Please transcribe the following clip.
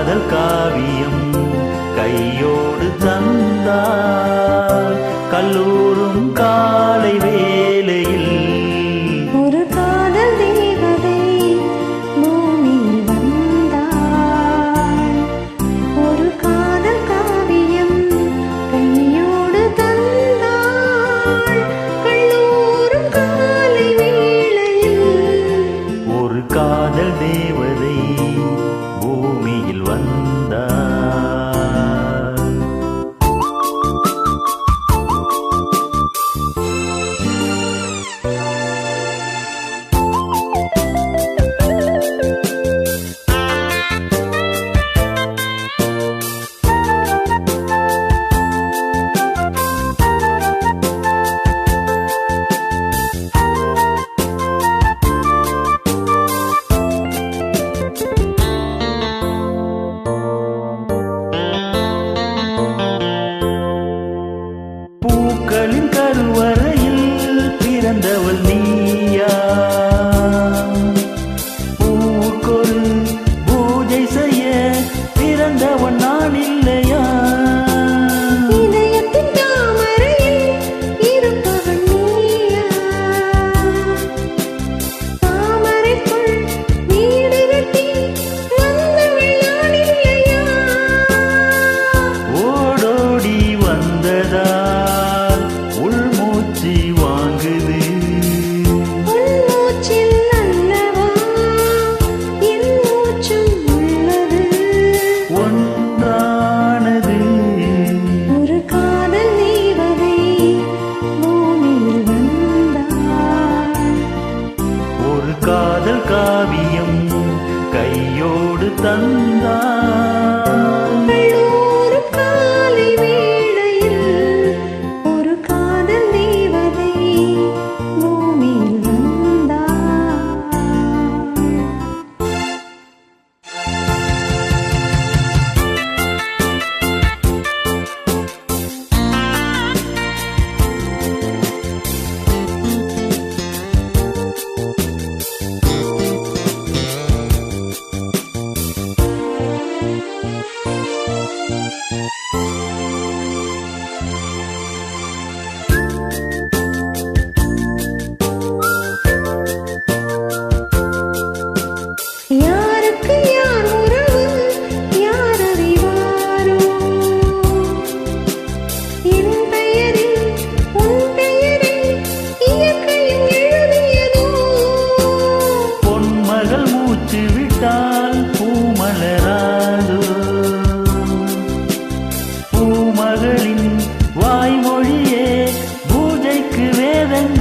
காதல் காவியம் கையோடு தந்தால் கல்லூரும் காலை வேலையில் ஒரு காதல் தேவதை பூமியில் வந்தாள் ஒரு காதல் காவியம் கையோடு தந்தாள் காதல் தேவதை பூமியில் வந்தார். காதல் காவியம் கையோடு தந்தா மலராதோ? பூமகளின் வாய்மொழியே பூஜைக்கு வேதன்